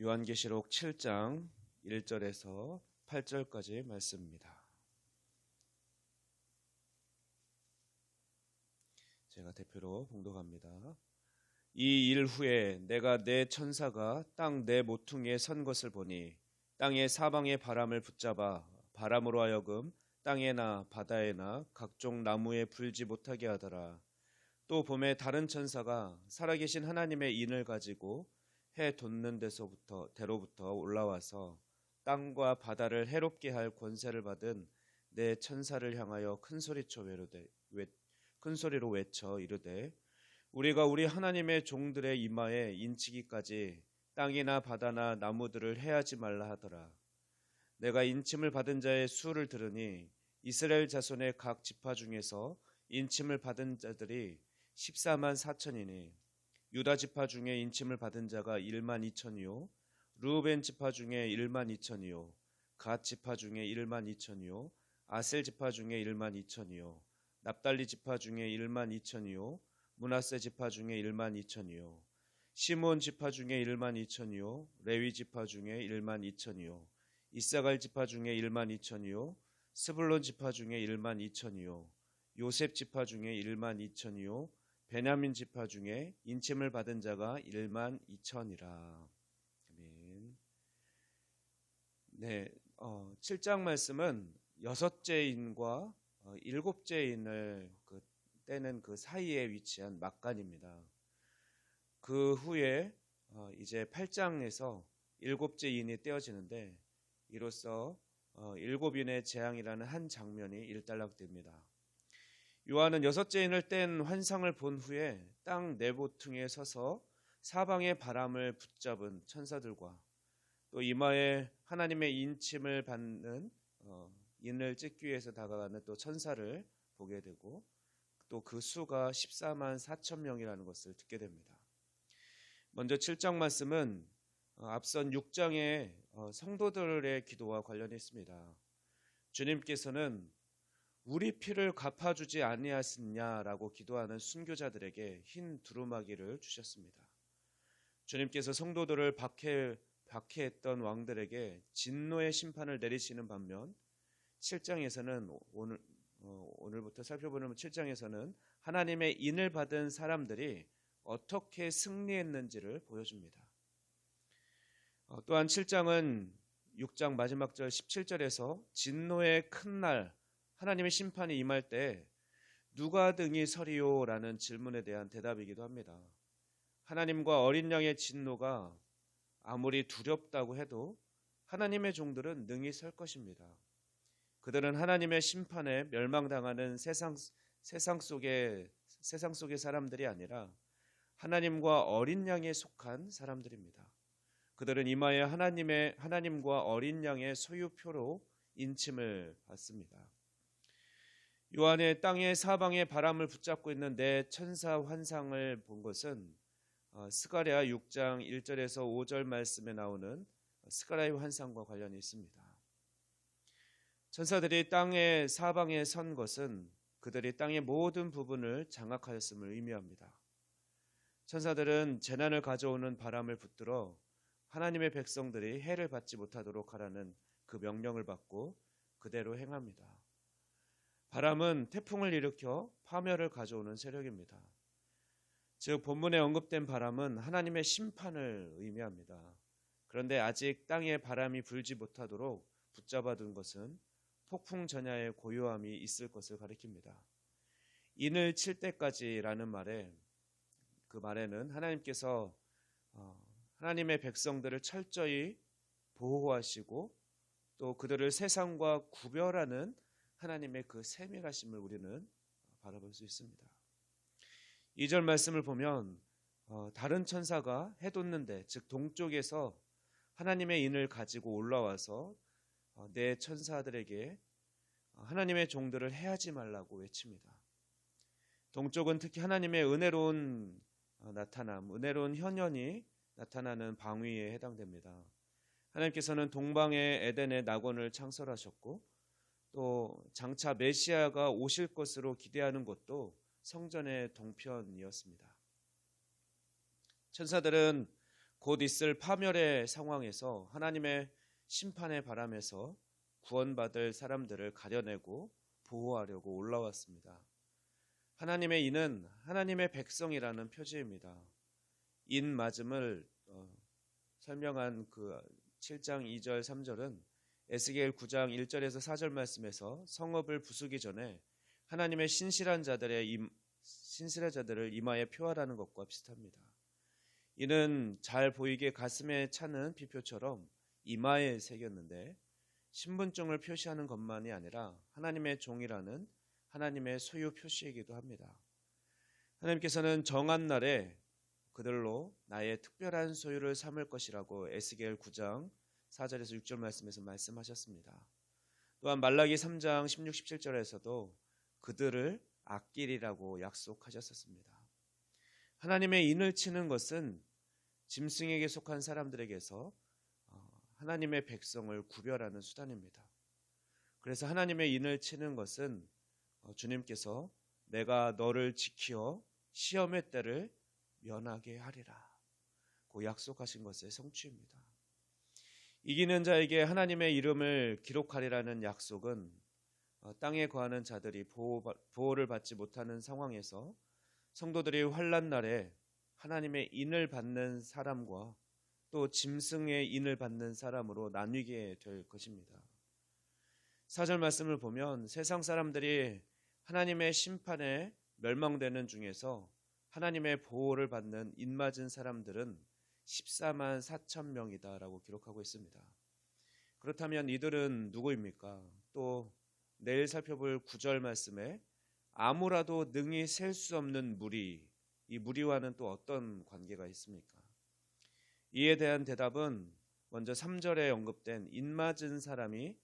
요한계시록 7장 1절에서 8절까지 말씀입니다. 제가 대표로 봉독합니다. 이 일 후에 내가 내 천사가 땅 내 모퉁이에 선 것을 보니 땅의 사방의 바람을 붙잡아 바람으로 하여금 땅에나 바다에나 각종 나무에 불지 못하게 하더라. 또 봄에 다른 천사가 살아계신 하나님의 인을 가지고 해 돋는 데서부터 대로부터 올라와서 땅과 바다를 해롭게 할 권세를 받은 내 천사를 향하여 큰 소리쳐 외로되 큰 소리로 외쳐 이르되 우리가 우리 하나님의 종들의 이마에 인치기까지 땅이나 바다나 나무들을 해하지 말라 하더라. 내가 인침을 받은 자의 수를 들으니 이스라엘 자손의 각 지파 중에서 인침을 받은 자들이 14만 4천이니 유다 지파 중에 인침을 받은 자가 1만 2천이요 루벤 지파 중에 1만 2천이요 갓 지파 중에 1만 2천이요 아셀 지파 중에 1만 2천이요 납달리 지파 중에 1만 2천이요 문하세 지파 중에 1만 2천이요 시몬 지파 중에 1만 2천이요 레위 지파 중에 1만 2천이요 이사갈 지파 중에 1만 2천이요 스불론 지파 중에 1만 2천이요 요셉 지파 중에 1만 2천이요 베냐민 지파 중에 인침을 받은 자가 1만 2천이라. 아멘. 네, 어, 7장 말씀은 여섯째 인과 어, 일곱째 인을 그 떼는 그 사이에 위치한 막간입니다. 그 후에 어, 이제 8장에서 일곱째 인이 떼어지는데 이로써 어, 일곱인의 재앙이라는 한 장면이 일단락됩니다. 요한은 여섯째 인을 뗀 환상을 본 후에 땅 내보퉁에 서서 사방의 바람을 붙잡은 천사들과 또 이마에 하나님의 인침을 받는 어, 인을 찍기 위해서 다가가는 또 천사를 보게 되고 또 그 수가 14만 4천 명이라는 것을 듣게 됩니다. 먼저 7장 말씀은 어, 앞선 6장의 어, 성도들의 기도와 관련이 있습니다. 주님께서는 우리 피를 갚아주지 아니하였냐라고 기도하는 순교자들에게 흰 두루마기를 주셨습니다. 주님께서 성도들을 박해 박해했던 왕들에게 진노의 심판을 내리시는 반면 7장에서는 오늘 어, 오늘부터 살펴보는 7장에서는 하나님의 인을 받은 사람들이 어떻게 승리했는지를 보여줍니다. 어, 또한 7장은 6장 마지막 절 17절에서 진노의 큰 날 하나님의 심판이 임할 때 누가 등이 서리요라는 질문에 대한 대답이기도 합니다. 하나님과 어린 양의 진노가 아무리 두렵다고 해도 하나님의 종들은 능히 설 것입니다. 그들은 하나님의 심판에 멸망당하는 세상 세상 속의 세상 속의 사람들이 아니라 하나님과 어린 양에 속한 사람들입니다. 그들은 이마에 하나님의 하나님과 어린 양의 소유표로 인침을 받습니다. 요한의 땅의 사방에 바람을 붙잡고 있는 내 천사 환상을 본 것은 어, 스가랴 6장 1절에서 5절 말씀에 나오는 스가랴의 환상과 관련이 있습니다. 천사들이 땅의 사방에 선 것은 그들이 땅의 모든 부분을 장악하였음을 의미합니다. 천사들은 재난을 가져오는 바람을 붙들어 하나님의 백성들이 해를 받지 못하도록 하라는 그 명령을 받고 그대로 행합니다. 바람은 태풍을 일으켜 파멸을 가져오는 세력입니다. 즉 본문에 언급된 바람은 하나님의 심판을 의미합니다. 그런데 아직 땅에 바람이 불지 못하도록 붙잡아둔 것은 폭풍 전야의 고요함이 있을 것을 가리킵니다. 인을 칠 때까지라는 말에 그 말에는 하나님께서 어, 하나님의 백성들을 철저히 보호하시고 또 그들을 세상과 구별하는 하나님의 그 세밀하심을 우리는 바라볼 수 있습니다. 2절 말씀을 보면 어, 다른 천사가 해돋는데 즉 동쪽에서 하나님의 인을 가지고 올라와서 어, 내 천사들에게 하나님의 종들을 해하지 말라고 외칩니다. 동쪽은 특히 하나님의 은혜로운 어, 나타남, 은혜로운 현현이 나타나는 방위에 해당됩니다. 하나님께서는 동방의 에덴의 낙원을 창설하셨고 또 장차 메시아가 오실 것으로 기대하는 것도 성전의 동편이었습니다. 천사들은 곧 있을 파멸의 상황에서 하나님의 심판의 바람에서 구원받을 사람들을 가려내고 보호하려고 올라왔습니다. 하나님의 인은 하나님의 백성이라는 표지입니다. 인 맞음을 어, 설명한 그 7장 2절 3절은 에스겔 9장 1절에서 4절 말씀에서 성읍을 부수기 전에 하나님의 신실한 자들의 임, 신실한 자들을 이마에 표하라는 것과 비슷합니다. 이는 잘 보이게 가슴에 차는 비표처럼 이마에 새겼는데 신분증을 표시하는 것만이 아니라 하나님의 종이라는 하나님의 소유 표시이기도 합니다. 하나님께서는 정한 날에 그들로 나의 특별한 소유를 삼을 것이라고 에스겔 9장 4절에서 6절 말씀에서 말씀하셨습니다. 또한 말라기 3장 16, 17절에서도 그들을 아끼리라고 약속하셨었습니다. 하나님의 인을 치는 것은 짐승에게 속한 사람들에게서 어, 하나님의 백성을 구별하는 수단입니다. 그래서 하나님의 인을 치는 것은 어, 주님께서 내가 너를 지키어 시험의 때를 면하게 하리라. 고 약속하신 것의 성취입니다. 이기는 자에게 하나님의 이름을 기록하리라는 약속은 어, 땅에 거하는 자들이 보호, 보호 를 받지 못하는 상황에서 성도들이 환란 날에 하나님의 인을 받는 사람과 또 짐승의 인을 받는 사람으로 나뉘게 될 것입니다. 사절 말씀을 보면 세상 사람들이 하나님의 심판에 멸망되는 중에서 하나님의 보호를 받는 인맞은 사람들은 14만 4천 명이다라고 기록하고 있습니다. 그렇다면 이들은 누구입니까? 또 내일 살펴볼 구절 말씀에 아무라도 능히 셀 수 없는 무리, 이 무리와는 또 어떤 관계가 있습니까? 이에 대한 대답은 먼저 3절에 언급된 인맞은 사람이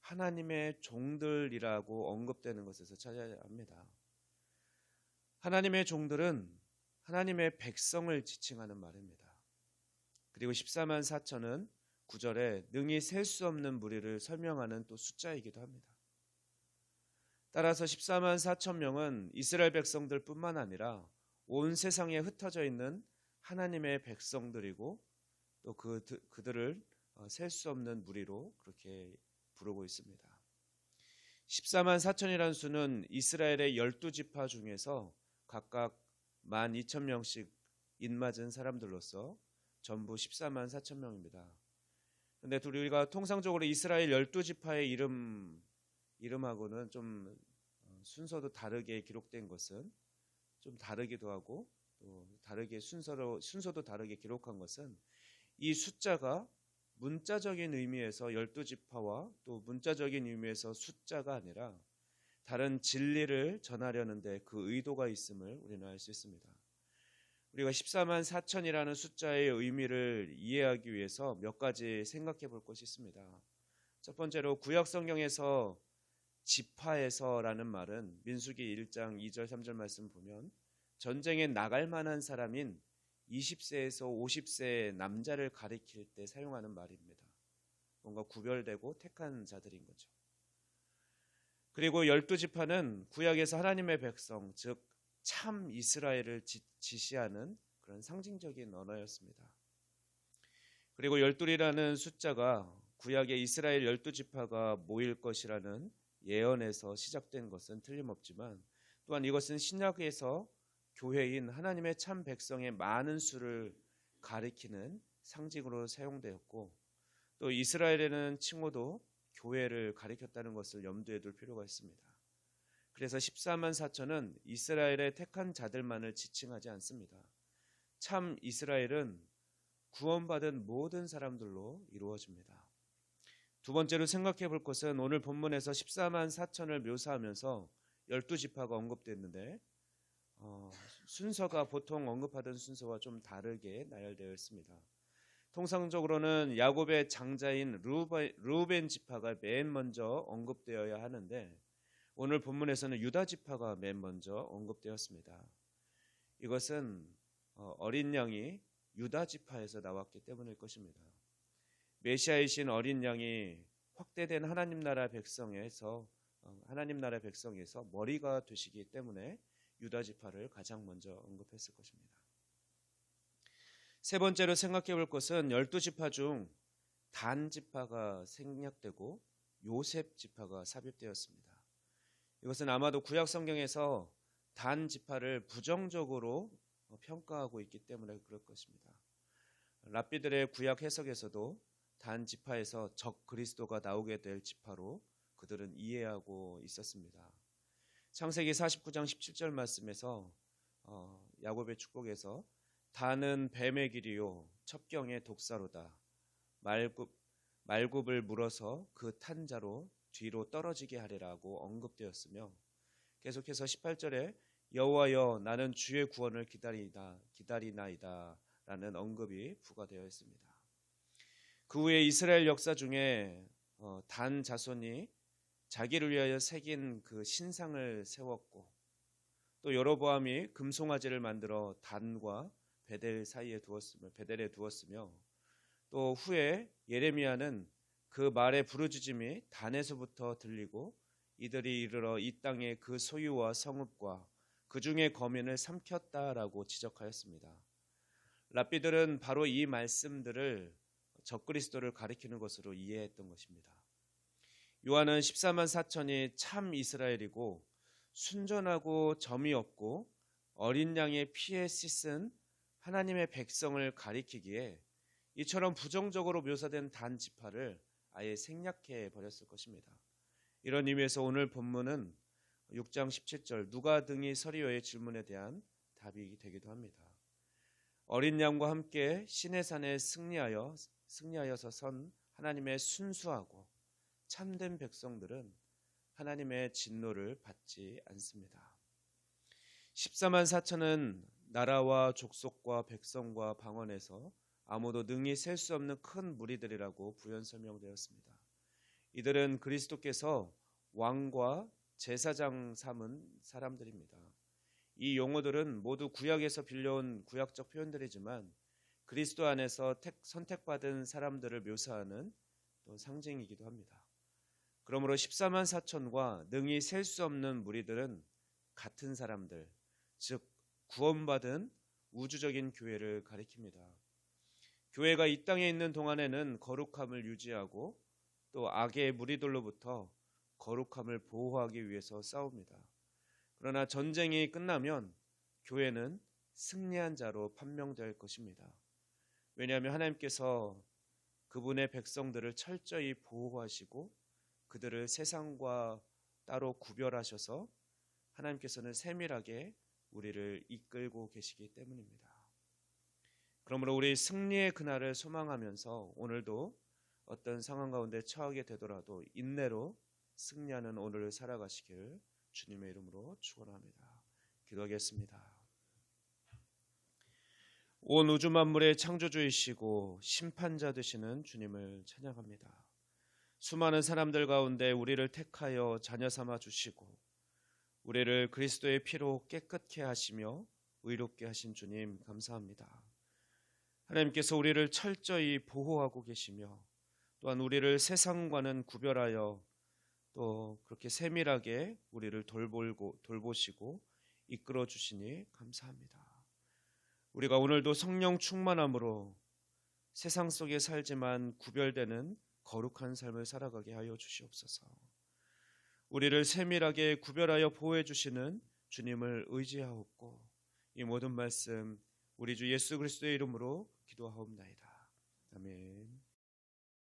하나님의 종들이라고 언급되는 것에서 찾아야 합니다. 하나님의 종들은 하나님의 백성을 지칭하는 말입니다. 그리고 14만 4천은 9절에 능히 셀 수 없는 무리를 설명하는 또 숫자이기도 합니다. 따라서 14만 4천 명은 이스라엘 백성들뿐만 아니라 온 세상에 흩어져 있는 하나님의 백성들이고 또 그, 그들을 어, 셀수 없는 무리로 그렇게 부르고 있습니다. 14만 4천이라는 수는 이스라엘의 12지파 중에서 각각 1만 2천 명씩 인맞은 사람들로서 전부 14만 4천 명입니다. 근데 우리가 통상적으로 이스라엘 12지파의 이름 이름하고는 좀 어, 순서도 다르게 기록된 것은 좀 다르기도 하고 또 다르게 순서로 순서도 다르게 기록한 것은 이 숫자가 문자적인 의미에서 12지파와 또 문자적인 의미에서 숫자가 아니라 다른 진리를 전하려는데 그 의도가 있음을 우리는 알 수 있습니다. 우리가 14만 4천이라는 숫자의 의미를 이해하기 위해서 몇 가지 생각해 볼 것이 있습니다. 첫 번째로 구약 성경에서 지파에서라는 말은 민수기 1장 2절 3절 말씀 보면 전쟁에 나갈 만한 사람인 20세에서 50세의 남자를 가리킬 때 사용하는 말입니다. 뭔가 구별되고 택한 자들인 거죠. 그리고 열두 지파는 구약에서 하나님의 백성, 즉 참 이스라엘을 지 시하는 그런 상징적인 언어였습니다. 그리고 열둘이라는 숫자가 구약의 이스라엘 열두 지파가 모일 것이라는 예언에서 시작된 것은 틀림없지만 또한 이것은 신약에서 교회인 하나님의 참 백성의 많은 수를 가리키는 상징으로 사용되었고 또 이스라엘에는 칭호도 교회를 가리켰다는 것을 염두에 둘 필요가 있습니다. 그래서 14만 4천은 이스라엘의 택한 자들만을 지칭하지 않습니다. 참 이스라엘은 구원받은 모든 사람들로 이루어집니다. 두 번째로 생각해 볼 것은 오늘 본문에서 14만 4천을 묘사하면서 12지파가 언급됐는데 어, 순서가 보통 언급하던 순서와 좀 다르게 나열되어 있습니다. 통상적으로는 야곱의 장자인 루벤, 지파가 맨 먼저 언급되어야 하는데 오늘 본문에서는 유다 지파가 맨 먼저 언급되었습니다. 이것은 어, 어린 양이 유다 지파에서 나왔기 때문일 것입니다. 메시아이신 어린 양이 확대된 하나님 나라 백성에서 어, 하나님 나라 백성에서 머리가 되시기 때문에 유다 지파를 가장 먼저 언급했을 것입니다. 세 번째로 생각해 볼 것은 열두 지파 중 단 지파가 생략되고 요셉 지파가 삽입되었습니다. 이것은 아마도 구약 성경에서 단 지파를 부정적으로 평가하고 있기 때문에 그럴 것입니다. 랍비들의 구약 해석에서도 단 지파에서 적 그리스도가 나오게 될 지파로 그들은 이해하고 있었습니다. 창세기 49장 17절 말씀에서 어, 야곱의 축복에서 단은 뱀의 길이요 첩경의 독사로다 말굽 말굽을 물어서 그 탄자로 뒤로 떨어지게 하리라고 언급되었으며 계속해서 18절에 여호와여 나는 주의 구원을 기다리다 기다리나이다 라는 언급이 부과되어 있습니다. 그 후에 이스라엘 역사 중에 어, 단 자손이 자기를 위하여 새긴 그 신상을 세웠고 또 여로보암이 금송아지를 만들어 단과 베델 사이에 두었으며 베델에 두었으며 또 후에 예레미야는 그 말의 부르짖음이 단에서부터 들리고 이들이 이르러 이 땅의 그 소유와 성읍과 그 중에 거민을 삼켰다라고 지적하였습니다. 랍비들은 바로 이 말씀들을 적그리스도를 가리키는 것으로 이해했던 것입니다. 요한은 14만 4천이 참 이스라엘이고 순전하고 점이 없고 어린 양의 피에 씻은 하나님의 백성을 가리키기에 이처럼 부정적으로 묘사된 단 지파를 아예 생략해 버렸을 것입니다. 이런 의미에서 오늘 본문은 6장 17절 누가 등이 서리오의 질문에 대한 답이 되기도 합니다. 어린 양과 함께 신의 산에 승리하여 승리하여서 선 하나님의 순수하고 참된 백성들은 하나님의 진노를 받지 않습니다. 14만 4천은 나라와 족속과 백성과 방언에서 아무도 능히 셀 수 없는 큰 무리들이라고 부연 설명되었습니다. 이들은 그리스도께서 왕과 제사장 삼은 사람들입니다. 이 용어들은 모두 구약에서 빌려온 구약적 표현들이지만 그리스도 안에서 택, 선택받은 사람들을 묘사하는 또 상징이기도 합니다. 그러므로 14만 4천과 능히 셀 수 없는 무리들은 같은 사람들, 즉 구원받은 우주적인 교회를 가리킵니다. 교회가 이 땅에 있는 동안에는 거룩함을 유지하고 또 악의 무리들로부터 거룩함을 보호하기 위해서 싸웁니다. 그러나 전쟁이 끝나면 교회는 승리한 자로 판명될 것입니다. 왜냐하면 하나님께서 그분의 백성들을 철저히 보호하시고 그들을 세상과 따로 구별하셔서 하나님께서는 세밀하게 우리를 이끌고 계시기 때문입니다. 그러므로 우리 승리의 그날을 소망하면서 오늘도 어떤 상황 가운데 처하게 되더라도 인내로 승리하는 오늘을 살아가시길 주님의 이름으로 축원합니다. 기도하겠습니다. 온 우주 만물의 창조주이시고 심판자 되시는 주님을 찬양합니다. 수많은 사람들 가운데 우리를 택하여 자녀 삼아 주시고 우리를 그리스도의 피로 깨끗게 하시며 의롭게 하신 주님 감사합니다. 하나님께서 우리를 철저히 보호하고 계시며 또한 우리를 세상과는 구별하여 또 그렇게 세밀하게 우리를 돌보고 돌보시고 이끌어 주시니 감사합니다. 우리가 오늘도 성령 충만함으로 세상 속에 살지만 구별되는 거룩한 삶을 살아가게 하여 주시옵소서. 우리를 세밀하게 구별하여 보호해 주시는 주님을 의지하옵고 이 모든 말씀 우리 주 예수 그리스도의 이름으로 기도하옵나이다. 아멘.